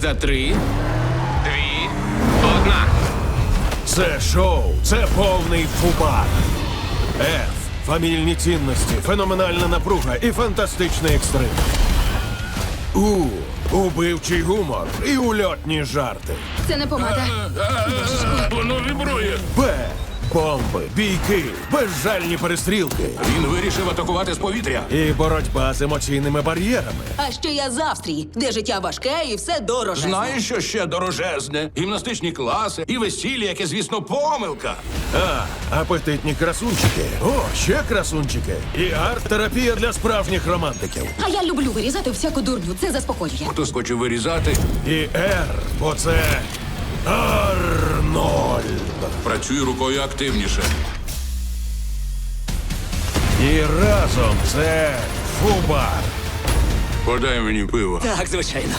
За три, дві, одна. Це шоу, це повний фубар. Ф. Фамільні цінності, феноменальна напруга і фантастичний екстрим. У. Убивчий гумор і ульотні жарти. Це не помада. Воно вібрує. Б. Бомби, бійки, безжальні перестрілки Він вирішив атакувати з повітря. і боротьба з емоційними бар'єрами. А ще я з Австрії, де життя важке і все дороже. Знаєш, що ще дорожезне? Гімнастичні класи і весілля, яке, звісно, помилка. А, апетитні красунчики. О, ще красунчики. І арт-терапія для справжніх романтиків. А я люблю вирізати всяку дурню. Це заспокоює. Хтось хоче вирізати. І Р, бо це Арнольд. Працюй рукою активніше. І разом це фуба. Подай мені пиво. Так, звичайно.